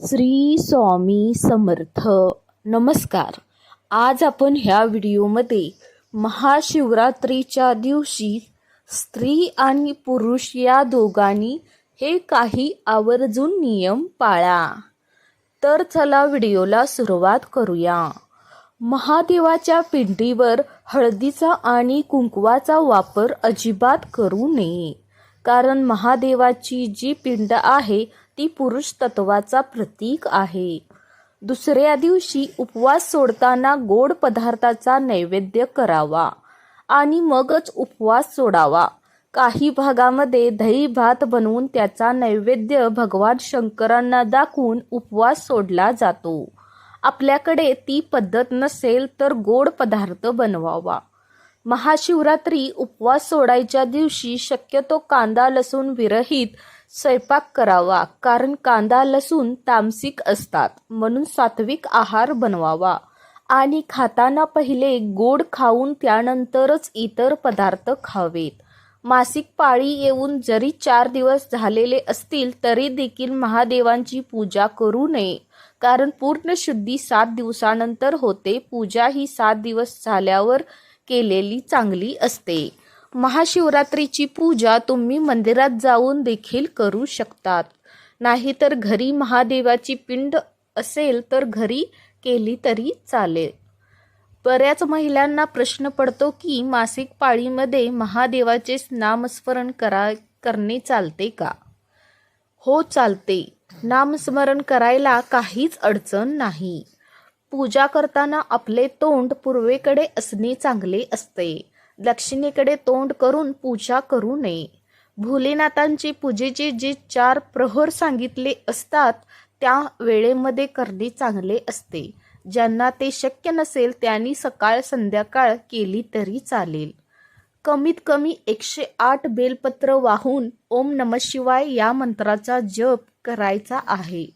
श्री स्वामी समर्थ. नमस्कार. आज आपण ह्या व्हिडिओमध्ये महाशिवरात्रीच्या दिवशी स्त्री आणि पुरुष या दोघांनी हे काही आवर्जून नियम पाळा. तर चला व्हिडिओला सुरुवात करूया. महादेवाच्या पिंडीवर हळदीचा आणि कुंकवाचा वापर अजिबात करू नये. कारण महादेवाची जी पिंड आहे ती पुरुष तत्वाचा प्रतीक आहे. दुसऱ्या दिवशी उपवास सोडताना गोड पदार्थाचा नैवेद्य करावा आणि मगच उपवास सोडावा. काही भागामध्ये दही भात बनवून त्याचा नैवेद्य भगवान शंकरांना दाखवून उपवास सोडला जातो. आपल्याकडे ती पद्धत नसेल तर गोड पदार्थ बनवावा. महाशिवरात्री उपवास सोडायच्या दिवशी शक्यतो कांदा लसूण विरहित स्वयंपाक करावा कारण कांदा लसूण तामसिक असतात म्हणून सात्विक आहार बनवावा. आणि खाताना पहिले गोड खाऊन त्यानंतरच इतर पदार्थ खावेत. मासिक पाळी येऊन जरी चार दिवस झालेले असतील तरी देखील महादेवांची पूजा करू नये. कारण पूर्ण शुद्धी सात दिवसानंतर होते पूजा ही सात दिवस झाल्यावर केलेली चांगली असते. महाशिवरात्रीची पूजा तुम्ही मंदिरात जाऊन देखील करू शकतात. नाहीतर घरी महादेवाची पिंड असेल तर घरी केली तरी चालेल. बऱ्याच महिलांना प्रश्न पडतो की मासिक पाळीमध्ये महादेवाचे नामस्मरण करा करणे चालते का? हो चालते. नामस्मरण करायला काहीच अडचण नाही. पूजा करताना आपले तोंड पूर्वेकडे असणे चांगले असते. दक्षिणेकडे तोंड करून पूजा करू नये. भोलेनाथांचे पूजेचे जे चार प्रहर सांगितले असतात त्या वेळेमध्ये करणे चांगले असते. ज्यांना ते शक्य नसेल त्यांनी सकाळ संध्याकाळ केली तरी चालेल. कमीत कमी एकशे आठ बेलपत्र वाहून ओम नम शिवाय या मंत्राचा जप करायचा आहे.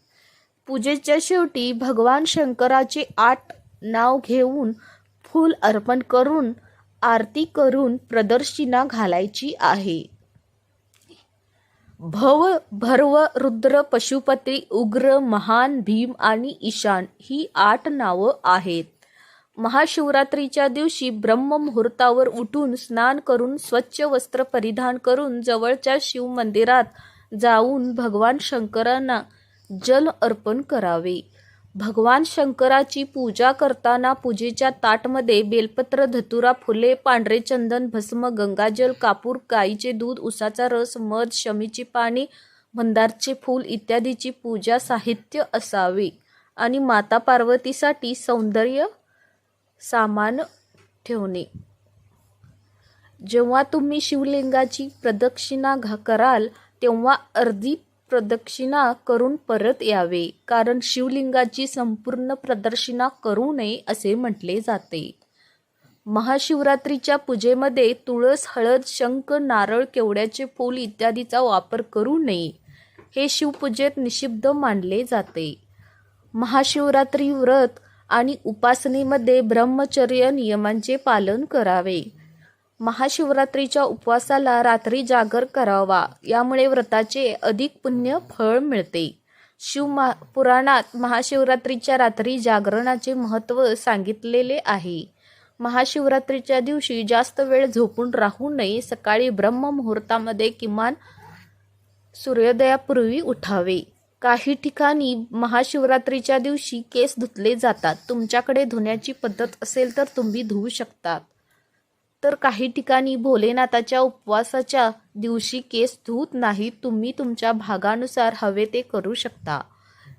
पूजेच्या शेवटी भगवान शंकराचे आठ नाव घेऊन फूल अर्पण करून आरती करून प्रदर्शिना घालायची आहे. भव भर्व रुद्र पशुपती उग्र महान भीम आणि ईशान ही आठ नावं आहेत. महाशिवरात्रीच्या दिवशी ब्रह्म मुहूर्तावर उठून स्नान करून स्वच्छ वस्त्र परिधान करून जवळच्या शिव मंदिरात जाऊन भगवान शंकरांना जल अर्पण करावे. भगवान शंकराची पूजा करताना पूजेच्या ताटमध्ये बेलपत्र धतुरा फुले पांढरे चंदन भस्म गंगाजल कापूर गाईचे दूध उसाचा रस मध शमीची पाणी मंदारचे फूल इत्यादीची पूजा साहित्य असावे. आणि माता पार्वतीसाठी सौंदर्य सामान ठेवणे. जेव्हा तुम्ही शिवलिंगाची प्रदक्षिणा घा कराल तेव्हा अर्धी प्रदक्षिणा करून परत यावे कारण शिवलिंगाची संपूर्ण प्रदक्षिणा करू नये असे म्हटले जाते. महाशिवरात्रीच्या पूजेमध्ये तुळस हळद शंख नारळ केवड्याचे फूल इत्यादीचा वापर करू नये हे शिवपूजेत निषिद्ध मानले जाते. महाशिवरात्री व्रत आणि उपासनेमध्ये ब्रह्मचर्य नियमांचे पालन करावे. महाशिवरात्रीच्या उपवासाला रात्री जागर करावा. यामुळे व्रताचे अधिक पुण्य फळ मिळते. शिव महा पुराणात महाशिवरात्रीच्या रात्री जागरणाचे महत्त्व सांगितलेले आहे. महाशिवरात्रीच्या दिवशी जास्त वेळ झोपून राहू नये. सकाळी ब्रह्ममुहूर्तामध्ये किमान सूर्योदयापूर्वी उठावे. काही ठिकाणी महाशिवरात्रीच्या दिवशी केस धुतले जातात. तुमच्याकडे धुण्याची पद्धत असेल तर तुम्ही धुवू शकतात तर काही ठिकाणी भोलेनाथाच्या उपवासाच्या दिवशी केस धुत नाही तुम्ही तुमच्या भागानुसार हवे ते करू शकता.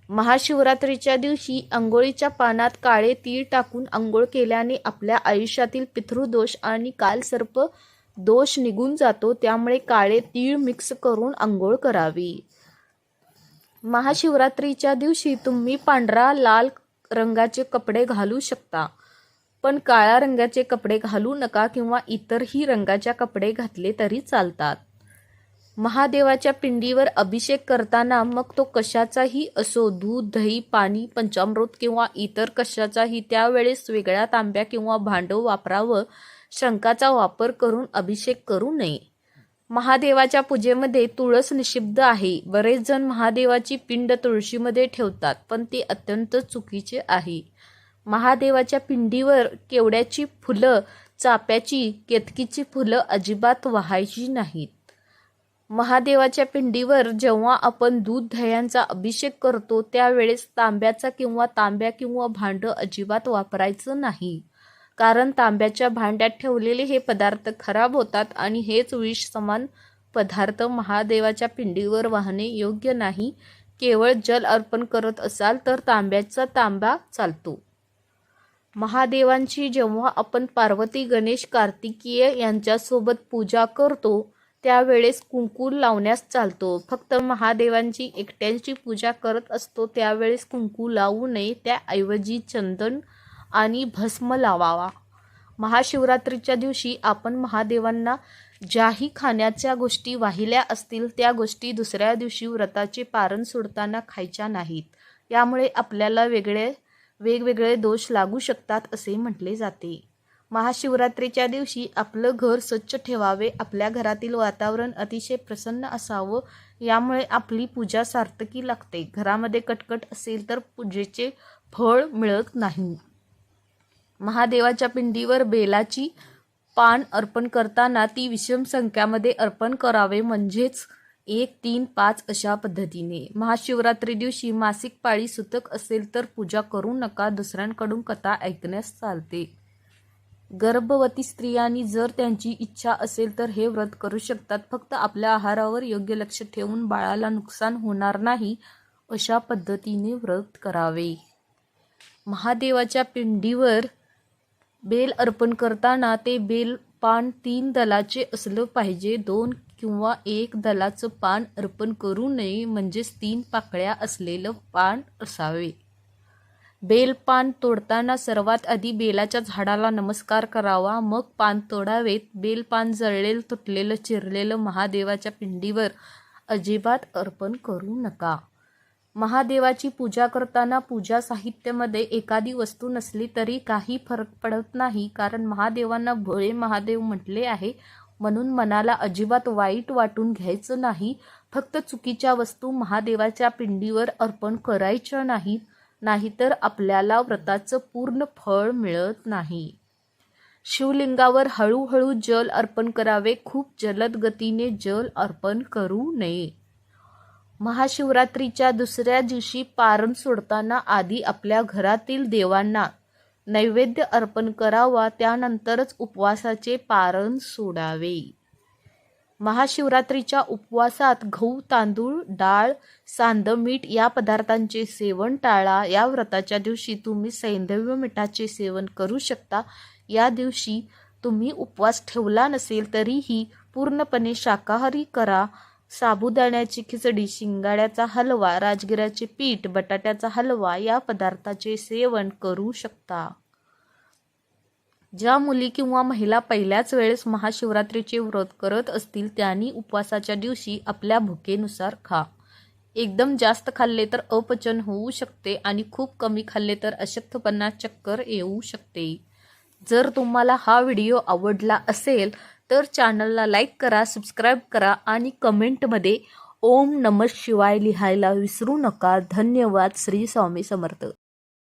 महाशिवरात्रीच्या दिवशी आंघोळीच्या पानात काळे तीळ टाकून आंघोळ केल्याने आपल्या आयुष्यातील पितृदोष आणि कालसर्प दोष निघून जातो त्यामुळे काळे तीळ मिक्स करून आंघोळ करावी. महाशिवरात्रीच्या दिवशी तुम्ही पांढरा लाल रंगाचे कपडे घालू शकता. पण काळ्या रंगाचे कपडे घालू नका किंवा इतरही रंगाच्या कपडे घातले तरी चालतात. महादेवाच्या पिंडीवर अभिषेक करताना मग तो कशाचाही असो दूध दही पाणी पंचामृत किंवा इतर कशाचाही त्यावेळेस वेगळ्या तांब्या किंवा भांडव वापरावं शंकाचा वापर करून अभिषेक करू नये. महादेवाच्या पूजेमध्ये तुळस निषिद्ध आहे. बरेच जण महादेवाची पिंड तुळशीमध्ये ठेवतात पण ते अत्यंत चुकीचे आहे. महादेवाच्या पिंडीवर केवड्याची फुलं चाप्याची केतकीची फुलं अजिबात वाहायची नाहीत. महादेवाच्या पिंडीवर जेव्हा आपण दूध दह्यांचा अभिषेक करतो त्यावेळेस तांब्याचा किंवा तांब्या किंवा भांडं अजिबात वापरायचं नाही. कारण तांब्याच्या भांड्यात ठेवलेले हे पदार्थ खराब होतात आणि हेच विष समान पदार्थ महादेवाच्या पिंडीवर वाहणे योग्य नाही. केवळ जल अर्पण करत असाल तर तांब्याचा तांबा चालतो. महादेवांची जेव्हा आपण पार्वती गणेश कार्तिकीय यांच्यासोबत पूजा करतो त्यावेळेस कुंकू लावण्यास चालतो. फक्त महादेवांची एकट्यांची पूजा करत असतो त्यावेळेस कुंकू लावू नये त्याऐवजी चंदन आणि भस्म लावावा. महाशिवरात्रीच्या दिवशी आपण महादेवांना ज्याही खाण्याच्या गोष्टी वाहिल्या असतील त्या गोष्टी दुसऱ्या दिवशी व्रताचे पारण सोडताना खायच्या नाहीत. यामुळे आपल्याला वेगळे वेगवेगळे दोष लागू शकतात असे म्हटले जाते. महाशिवरात्रीच्या दिवशी आपलं घर स्वच्छ ठेवावे आपल्या घरातील वातावरण अतिशय प्रसन्न असावं यामुळे आपली पूजा सार्थकी लागते. घरामध्ये कटकट असेल तर पूजेचे फळ मिळत नाही. महादेवाच्या पिंडीवर बेलाची पान अर्पण करताना ती विषम संख्यामध्ये अर्पण करावे म्हणजेच एक तीन पाच अशा पद्धतीने. महाशिवरात्री दिवशी मासिक पाळी सुतक असेल तर पूजा करू नका दुसऱ्यांकडून कथा ऐकण्यास चालते. गर्भवती स्त्रियांनी जर त्यांची इच्छा असेल तर हे व्रत करू शकतात. फक्त आपल्या आहारावर योग्य लक्ष ठेवून बाळाला नुकसान होणार नाही अशा पद्धतीने व्रत करावे. महादेवाच्या पिंडीवर बेल अर्पण करताना ते बेल पान तीन दलाचे असलं पाहिजे. दोन किंवा एक दलाचं पान अर्पण करू नये म्हणजेच तीन पाकळ्या असलेलं पान असावे. बेलपान तोडताना सर्वात आधी बेलाच्या झाडाला नमस्कार करावा मग पान तोडावेत. बेलपान जळलेलं तुटलेलं चिरलेलं महादेवाच्या पिंडीवर अजिबात अर्पण करू नका. महादेवाची पूजा करताना पूजा साहित्यामध्ये एखादी वस्तू नसली तरी काही फरक पडत नाही कारण महादेवांना भोळे महादेव म्हटले आहे. म्हणून मनाला अजिबात वाईट वाटून घ्यायचं नाही. फक्त चुकीच्या वस्तू महादेवाच्या पिंडीवर अर्पण करायच्या नाहीत. नाहीतर आपल्याला व्रताचं पूर्ण फळ मिळत नाही. शिवलिंगावर हळूहळू जल अर्पण करावे. खूप जलद गतीने जल अर्पण करू नये. महाशिवरात्रीच्या दुसऱ्या दिवशी पारण सोडताना आधी आपल्या घरातील देवांना नैवेद्य अर्पण करावा त्यानंतरच उपवासाचे पारण सोडावे. महाशिवरात्रीच्या उपवासात गहू तांदूळ डाळ सांद मीठ या पदार्थांचे सेवन टाळा. या व्रताच्या दिवशी तुम्ही सैंधव्य मिठाचे सेवन करू शकता. या दिवशी तुम्ही उपवास ठेवला नसेल तरीही पूर्णपणे शाकाहारी करा. साबुदाण्याची खिचडी शिंगाड्याचा हलवा राजगिराचे पीठ बटाट्याचा हलवा या पदार्थाचे सेवन करू शकता. ज्या मुली किंवा महिला पहिल्याच वेळेस महाशिवरात्रीचे व्रत करत असतील त्यांनी उपवासाच्या दिवशी आपल्या भुकेनुसार खा. एकदम जास्त खाल्ले तर अपचन होऊ शकते आणि खूप कमी खाल्ले तर अशक्तपणा चक्कर येऊ शकते. जर तुम्हाला हा व्हिडिओ आवडला असेल तर चॅनलला लाईक करा सबस्क्राईब करा आणि कमेंटमध्ये ओम नमः शिवाय लिहायला विसरू नका. धन्यवाद. श्री स्वामी समर्थ.